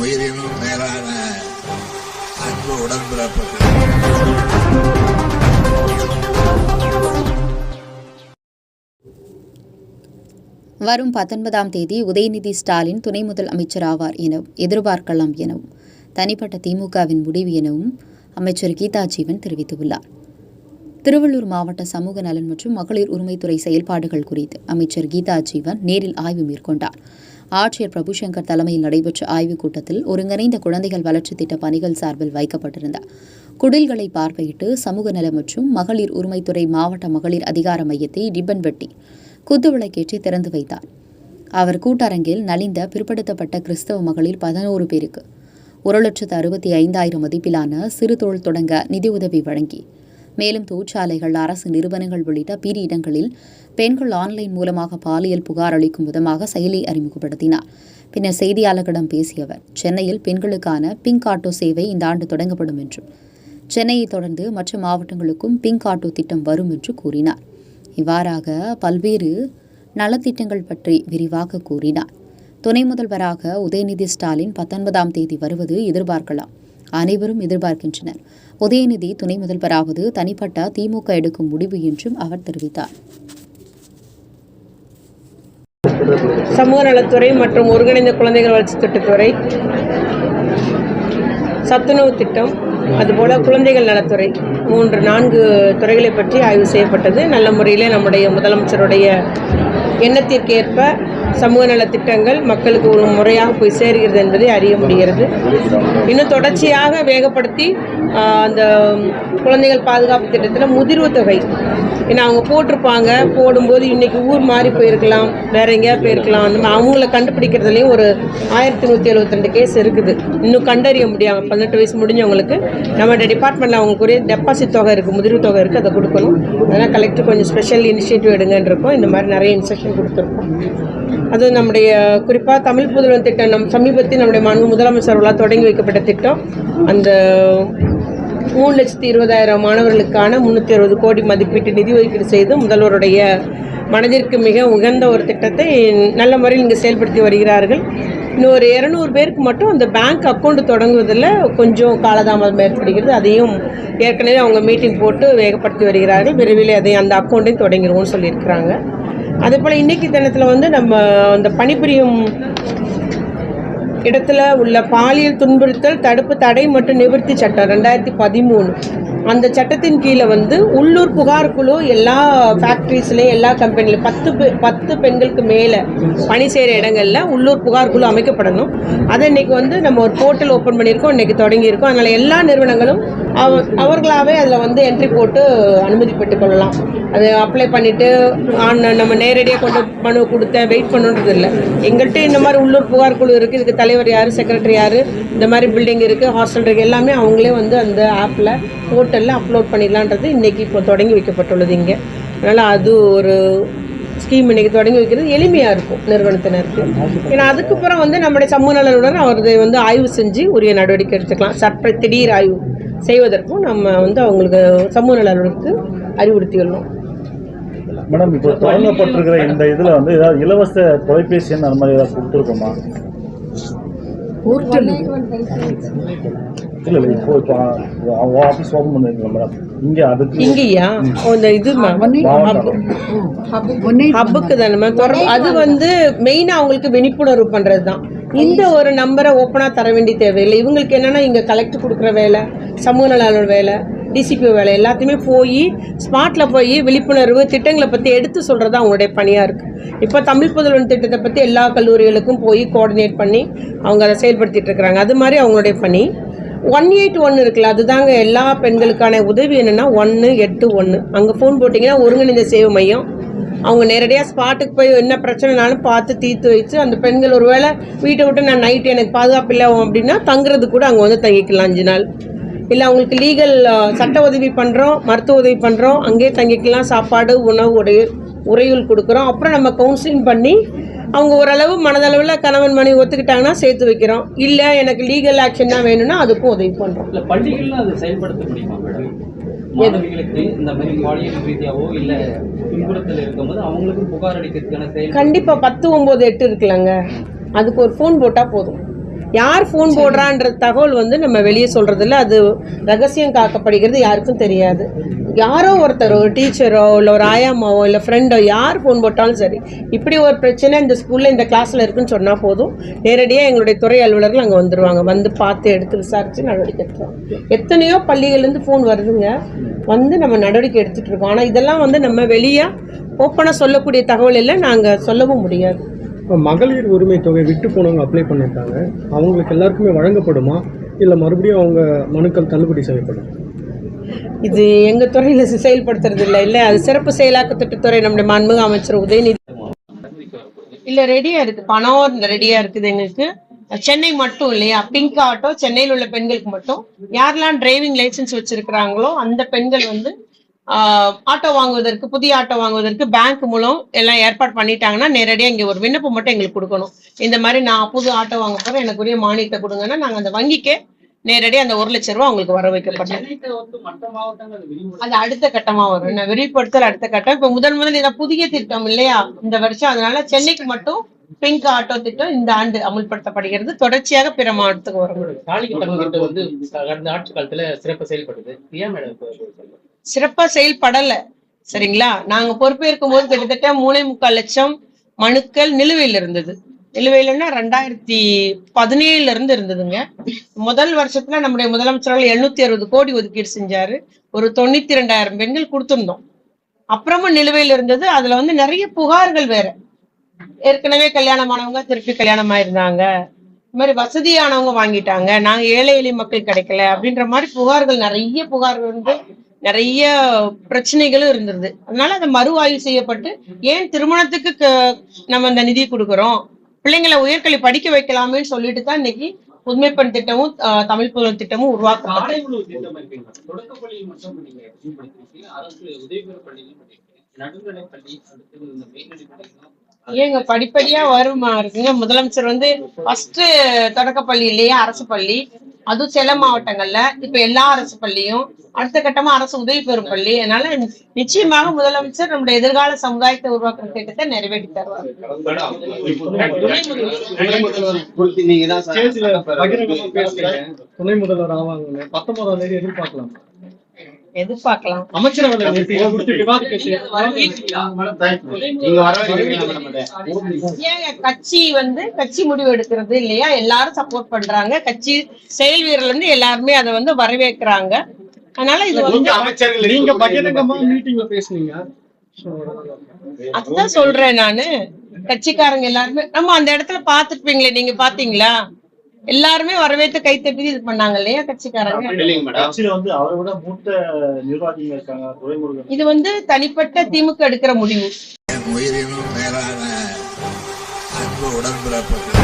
உயிரினும் மேலான அன்பு உடன்பிறப்புகள். வரும் பத்தொன்பதாம் தேதி உதயநிதி ஸ்டாலின் துணை முதல் அமைச்சர் ஆவார் எனவும் எதிர்பார்க்கலாம் எனவும் தனிப்பட்ட திமுகவின் முடிவு எனவும் அமைச்சர் கீதா ஜீவன் தெரிவித்துள்ளார். திருவள்ளூர் மாவட்ட சமூக நலன் மற்றும் மகளிர் உரிமைத்துறை செயல்பாடுகள் குறித்து அமைச்சர் கீதா ஜீவன் நேரில் ஆய்வு மேற்கொண்டார். ஆட்சியர் பிரபுசங்கர் தலைமையில் நடைபெற்ற ஆய்வுக் கூட்டத்தில் ஒருங்கிணைந்த குழந்தைகள் வளர்ச்சி திட்ட பணிகள் சார்பில் வைக்கப்பட்டிருந்த குடில்களை பார்வையிட்டு சமூக நல மற்றும் மகளிர் உரிமைத்துறை மாவட்ட மகளிர் அதிகார மையத்தை ரிப்பன் வெட்டி குத்துவிளக்கேற்றி திறந்து வைத்தார். அவர் கூட்டரங்கில் நலிந்த பிற்படுத்தப்பட்ட கிறிஸ்தவ மகளிர் பதினோரு பேருக்கு ஒரு லட்சத்து அறுபத்தி ஐந்தாயிரம் மதிப்பிலான சிறு தொழில் தொடங்க நிதியுதவி வழங்கி மேலும் தொழிற்சாலைகள் அரசு நிறுவனங்கள் உள்ளிட்ட பிற இடங்களில் பெண்கள் ஆன்லைன் மூலமாக பாலியல் புகார் அளிக்கும் விதமாக செயலி அறிமுகப்படுத்தினார். பின்னர் செய்தியாளர்களிடம் பேசிய அவர் சென்னையில் பெண்களுக்கான பிங்க் ஆட்டோ சேவை இந்த ஆண்டு தொடங்கப்படும் என்றும் சென்னையை தொடர்ந்து மற்ற மாவட்டங்களுக்கும் பிங்க் ஆட்டோ திட்டம் வரும் என்று கூறினார். இவ்வாறாக பல்வேறு நலத்திட்டங்கள் பற்றி விரிவாக கூறினார். துணை முதல்வராக உதயநிதி ஸ்டாலின் பத்தொன்பதாம் தேதி வருவது எதிர்பார்க்கலாம். அனைவரும் எதிர்பார்க்கின்றனர். உதயநிதி துணை முதல்வராவது தனிப்பட்ட திமுக எடுக்கும் முடிவு என்றும் அவர் தெரிவித்தார். சமூக நலத்துறை மற்றும் ஒருங்கிணைந்த குழந்தைகள் வளர்ச்சி திட்டத்துறை. சத்துணவு திட்டம் அதுபோல் குழந்தைகள் நலத்துறை. மூன்று நான்கு துறைகளை பற்றி ஆய்வு செய்யப்பட்டது. நல்ல முறையில் நம்முடைய முதலமைச்சருடைய எண்ணத்திற்கேற்ப சமூக நலத் திட்டங்கள் மக்களுக்கு ஒரு முறையாக போய் சேர்கிறது என்பதை அறிய முடிகிறது. இன்னும் தொடர்ச்சியாக வேகப்படுத்தி அந்த குழந்தைகள் பாதுகாப்பு திட்டத்தில் முதிர்வு தொகை. ஏன்னா அவங்க போட்டிருப்பாங்க போடும்போது இன்றைக்கி ஊர் மாறி போயிருக்கலாம் வேற எங்கேயா போயிருக்கலாம். அந்த மாதிரி அவங்கள கண்டுபிடிக்கிறதுலையும் ஒரு ஆயிரத்தி நூற்றி எழுபத்தி கேஸ் இருக்குது. இன்னும் கண்டறிய முடியாமல் பதினெட்டு வயசு முடிஞ்சவங்களுக்கு நம்மளுடைய டிபார்ட்மெண்ட்டில் அவங்களுக்குரிய டெபாசிட் தொகை இருக்குது முதிர்வு தொகை இருக்குது அதை கொடுக்கணும். அதனால் கலெக்டர் கொஞ்சம் ஸ்பெஷல் இனிஷியேட்டிவ் எடுங்கன்னு இருக்கோம் இந்த மாதிரி நிறைய இன்ஸ்ட்ரக்ஷன் கொடுத்துருக்கோம். அது நம்முடைய குறிப்பாக தமிழ் புதுவன் திட்டம் நம் சமீபத்தில் நம்முடைய மாண்பு முதலமைச்சர்களால் தொடங்கி வைக்கப்பட்ட திட்டம். அந்த மூணு லட்சத்தி இருபதாயிரம் மாணவர்களுக்கான முந்நூற்றி அறுபது கோடி மதிப்பீட்டு நிதி ஒதுக்கீடு செய்து முதல்வருடைய மனதிற்கு மிக உகந்த ஒரு திட்டத்தை நல்ல முறையில் இங்கே செயல்படுத்தி வருகிறார்கள். இன்னும் ஒரு இரநூறு பேருக்கு மட்டும் அந்த பேங்க் அக்கௌண்ட் தொடங்குவதில் கொஞ்சம் காலதாமதம் ஏற்படுகிறது. அதையும் ஏற்கனவே அவங்க மீட்டிங் போட்டு வேகப்படுத்தி வருகிறார்கள். விரைவில் அதை அந்த அக்கௌண்ட்டையும் தொடங்கிடுவோம்னு சொல்லியிருக்கிறாங்க. அதே போல் இன்றைக்கி தினத்தில் வந்து நம்ம அந்த பணிபுரியும் இடத்துல உள்ள பாலியல் துன்புறுத்தல் தடுப்பு தடை மற்றும் நிவர்த்தி சட்டம் ரெண்டாயிரத்தி பதிமூணு. அந்த சட்டத்தின் கீழே வந்து உள்ளூர் புகார் குழு எல்லா ஃபேக்ட்ரிஸ்லேயும் எல்லா கம்பெனிலையும் பத்து பத்து பெண்களுக்கு மேலே பணி செய்கிற இடங்களில் உள்ளூர் புகார் குழு அமைக்கப்படணும். அதை இன்றைக்கி வந்து நம்ம ஒரு போர்ட்டல் ஓப்பன் பண்ணியிருக்கோம் இன்றைக்கி தொடங்கியிருக்கோம். அதனால் எல்லா நிறுவனங்களும் அவ அவர்களாகவே அதில் வந்து என்ட்ரி போட்டு அனுமதி பெற்றுக்கொள்ளலாம். அது அப்ளை பண்ணிவிட்டு ஆன் நம்ம நேரடியாக கொண்டு மனு கொடுத்தேன் வெயிட் பண்ணுன்றது இல்லை. எங்கள்கிட்ட இந்த மாதிரி உள்ளூர் புகார் குழு இருக்குது இதுக்கு தலைவர் யார் செக்ரட்டரி யார் இந்த மாதிரி பில்டிங் இருக்குது ஹாஸ்டல் இருக்குது எல்லாமே அவங்களே வந்து அந்த ஆப்பில் போர்ட்டலில் அப்லோட் பண்ணிடலான்றது இன்றைக்கி இப்போ தொடங்கி வைக்கப்பட்டுள்ளது இங்கே. அதனால் அது ஒரு ஸ்கீம் இன்றைக்கி தொடங்கி வைக்கிறது எளிமையாக இருக்கும் நிறுவனத்தினருக்கு. ஏன்னா அதுக்கப்புறம் வந்து நம்முடைய சமூக நலனுடன் அவரது வந்து ஆய்வு செஞ்சு உரிய நடவடிக்கை எடுத்துக்கலாம். சட்ட திடீர் ஆய்வு. செய்வதற்கும் நம்ம வந்து அவங்களுக்கு சமூக நலனுக்கு அறிவுறுத்தியுள்ளோம். மேடம் இப்போ தொடங்கப்பட்டிருக்கிற இந்த இதுல வந்து ஏதாவது இலவச தொலைபேசி எண் அந்த மாதிரி ஏதாவது கொடுத்துருக்கோமா? இல்ல இல்ல இப்போ இப்போ அவங்க ஆஃபீஸ் ஓப்பன் பண்ணிருக்கோம் மேடம்? இங்க அதுக்கு இங்கேயா? ஓ, இந்த இது ஹப்புக்கு தானே மேம்? தொடர்பு அது வந்து மெயினாக அவங்களுக்கு விழிப்புணர்வு பண்ணுறது தான் இந்த ஒரு நம்பரை ஓப்பனாக தர வேண்டிய தேவையில்லை. இவங்களுக்கு என்னென்னா இங்கே கலெக்டர் கொடுக்குற வேலை சமூக நலன் வேலை டிசிபி வேலை எல்லாத்தையுமே போய் ஸ்பாட்டில் போய் விழிப்புணர்வு திட்டங்களை பற்றி எடுத்து சொல்கிறது அவங்களுடைய பணியாக இருக்குது இப்போ தமிழ் புதல்வன் திட்டத்தை பற்றி எல்லா கல்லூரிகளுக்கும் போய் கோஆர்டினேட் பண்ணி அவங்க அதை செயல்படுத்திட்டு இருக்கிறாங்க. அது மாதிரி அவங்களுடைய பணி. ஒன் எயிட் ஒன் இருக்குல்ல அதுதாங்க எல்லா பெண்களுக்கான உதவி என்னென்னா ஒன்று எட்டு ஒன்று அங்கே ஃபோன் போட்டிங்கன்னா ஒருங்கிணைந்த சேவை மையம். அவங்க நேரடியாக ஸ்பாட்டுக்கு போய் என்ன பிரச்சனைனாலும் பார்த்து தீர்த்து வச்சு அந்த பெண்கள் ஒருவேளை வீட்டை விட்டு நான் நைட்டு எனக்கு பாதுகாப்பு இல்லை அப்படின்னா தங்குறது கூட அங்கே வந்து தங்கிக்கலாம் அஞ்சு நாள். இல்லை அவங்களுக்கு லீகல் சட்ட உதவி பண்ணுறோம் மருத்துவ உதவி பண்ணுறோம் அங்கேயே தங்கிக்கலாம் சாப்பாடு உணவு உடை உறையுள் கொடுக்குறோம். அப்புறம் நம்ம கவுன்சிலிங் பண்ணி அவங்க ஓரளவு மனதளவில் கணவன் மனைவி ஒத்துக்கிட்டாங்கன்னா சேர்த்து வைக்கிறோம். இல்லை எனக்கு லீகல் ஆக்ஷன் தான் வேணும்னா அதுக்கும் உதவி பண்ணுறோம் இல்ல பள்ளிகள்ல அது செயல்படுத்த முடியுமா மேடம் மாணவிகளுக்கு இந்த மாதிரி பாலியல் ரீதியாவோ இல்ல துன்புறுத்தல் இருக்கும்போது அவங்களுக்கும் புகார் அளிக்கிறதுக்கான செயல் கண்டிப்பாக பத்து ஒம்பது எட்டு இருக்குல்லங்க. அதுக்கு ஒரு ஃபோன் போட்டால் போதும். யார் ஃபோன் போடுறான்ற தகவல் வந்து நம்ம வெளியே சொல்றதில்ல. அது ரகசியம் காக்கப்படுகிறது யாருக்கும் தெரியாது. யாரோ ஒருத்தர் ஒரு டீச்சரோ இல்லை ஒரு ஆயாமாவோ இல்லை ஃப்ரெண்டோ யார் ஃபோன் போட்டாலும் சரி இப்படி ஒரு பிரச்சனை இந்த ஸ்கூலில் இந்த கிளாஸில் இருக்குன்னு சொன்னால் போதும். நேரடியாக எங்களுடைய துறை அலுவலர்கள் அங்கே வந்துடுவாங்க வந்து பார்த்து எடுத்து விசாரித்து நடவடிக்கை எடுத்துருவாங்க. எத்தனையோ பள்ளிகள்லேருந்து ஃபோன் வருதுங்க. வந்து நம்ம நடவடிக்கை எடுத்துகிட்டு இருக்கோம். ஆனால் இதெல்லாம் வந்து நம்ம வெளியே ஓப்பனாக சொல்லக்கூடிய தகவல் இல்லை. நாங்கள் சொல்லவும் முடியாது. இப்போ மகளிர் உரிமை தொகை விட்டு போனவங்க அப்ளை பண்ணியிருக்காங்க. அவங்களுக்கு எல்லாருக்குமே வழங்கப்படுமா? இல்லை மறுபடியும் அவங்க மனுக்கள் தள்ளுபடி செய்யப்படும்? இது எங்கள் துறையில் செயல்படுத்துறது இல்லை இல்லை. அது சிறப்பு செயலாக்க திட்டத்துறை நம்முடைய மாண்புமிகு அமைச்சர் உதயநிதி. இல்லை ரெடியாக இருக்குது. பணம் ரெடியாக இருக்குது எங்களுக்கு. சென்னை மட்டும் இல்லையா? பிங்க் ஆட்டோ சென்னையில் உள்ள பெண்களுக்கு மட்டும். யாரெல்லாம் டிரைவிங் லைசென்ஸ் வச்சிருக்கிறாங்களோ அந்த பெண்கள் வந்து ஆட்டோ வாங்குவதற்கு புதிய ஆட்டோ வாங்குவதற்கு பேங்க் மூலம் எல்லாம் ஏற்பாடு பண்ணிட்டாங்கன்னா நேரடியாக இங்கே ஒரு விண்ணப்பம் மட்டும் எங்களுக்கு கொடுக்கணும். இந்த மாதிரி நான் புது ஆட்டோ வாங்க போகிறேன் எனக்கு உரிய மானியத்தை கொடுங்கன்னா நாங்கள் அந்த வங்கிக்கே நேரடியாக அந்த ஒரு லட்ச ரூபா அவங்களுக்கு வர விரிவுபடுத்த அது அடுத்த கட்டமா வரும். என்ன விரிவுபடுத்தல் அடுத்த கட்டம். இப்ப முதல் முதல் இதை புதிய திட்டம் இல்லையா? இந்த வருஷம். அதனால சென்னைக்கு மட்டும் பிங்க் ஆட்டோ திட்டம் இந்த ஆண்டு அமுல்படுத்தப்படுகிறது. தொடர்ச்சியாக பிற மாவட்டத்துக்கு வரும் கடந்த ஆட்சி காலத்துல சிறப்பு செயல்படுது ஏன் மேடம் சிறப்பா செயல்படல. சரிங்களா? நாங்க பொறுப்பேற்கும் போது கிட்டத்தட்ட மூணே முக்கால் லட்சம் மனுக்கள் நிலுவையில் இருந்தது. நிலுவையிலன்னா ரெண்டாயிரத்தி பதினேழுல இருந்து இருந்ததுங்க. முதல் வருஷத்துல நம்முடைய முதலமைச்சர்கள் எழுநூத்தி அறுபது கோடி ஒதுக்கீடு செஞ்சாரு. ஒரு தொண்ணூத்தி ரெண்டாயிரம் பெண்கள் கொடுத்திருந்தோம். அப்புறமும் நிலுவையில் இருந்தது. அதுல வந்து நிறைய புகார்கள் வேற. ஏற்கனவே கல்யாணமானவங்க திருப்பி கல்யாணம் ஆயிருந்தாங்க இந்த மாதிரி வசதியானவங்க வாங்கிட்டாங்க. நாங்க ஏழை எளிய மக்கள் கிடைக்கல அப்படின்ற மாதிரி புகார்கள் நிறைய புகார்கள் வந்து நிறைய பிரச்சனைகளும் இருந்தது அதனால அதை மறுஆய்வு செய்யப்பட்டு ஏன் திருமணத்துக்கு நம்ம இந்த நிதி கொடுக்குறோம்? பிள்ளைங்களை உயர்கல்வி படிக்க வைக்கலாமே சொல்லிட்டு தான் இன்னைக்கு புதுமைப்பெண் திட்டமும் தமிழ் புலன் திட்டமும் உருவாக்கப்பட்டது. ஏங்க படிப்படியா வருமா இருக்குங்க முதலமைச்சர் வந்து ஃபர்ஸ்ட் தொடக்கப்பள்ளி இல்லையா? அரசு பள்ளி. அதுவும் சில மாவட்டங்கள்ல. இப்ப எல்லா அரசு பள்ளியும் அடுத்த கட்டமா அரசு உதவி பெறும் பள்ளி. அதனால நிச்சயமாக முதலமைச்சர் நம்முடைய எதிர்கால சமுதாயத்தை உருவாக்குற திட்டத்தை நிறைவேற்றி தருவார். துணை முதல்வர் ஆவாங்கன்னு. பத்தொன்பதாம் தேதி எதிர்பார்க்கலாம். எதிர்பார்க்கலாம். கட்சி. வந்து கட்சி முடிவு எடுக்கிறது இல்லையா? எல்லாரும் சப்போர்ட் பண்றாங்க. கட்சி செயல் வீரர்ல இருந்து எல்லாருமே அதை வந்து வரவேற்கிறாங்க. அதனால இது வந்து நீங்க பகிரங்கமா மீட்டிங்ல பேசுனீங்க. அதுதான் சொல்றேன் நானு. கட்சிக்காரங்க எல்லாருமே நம்ம அந்த இடத்துல பாத்துருப்பீங்களே நீங்க பாத்தீங்களா எல்லாருமே வரவேற்று கைத்தட்டி இது பண்ணாங்க இல்லையா கட்சிக்காரங்க? இது வந்து தனிப்பட்ட திமுக எடுக்கிற முடிவு. உயிரினும் மேலான அன்பு உடன்பிறப்புகள்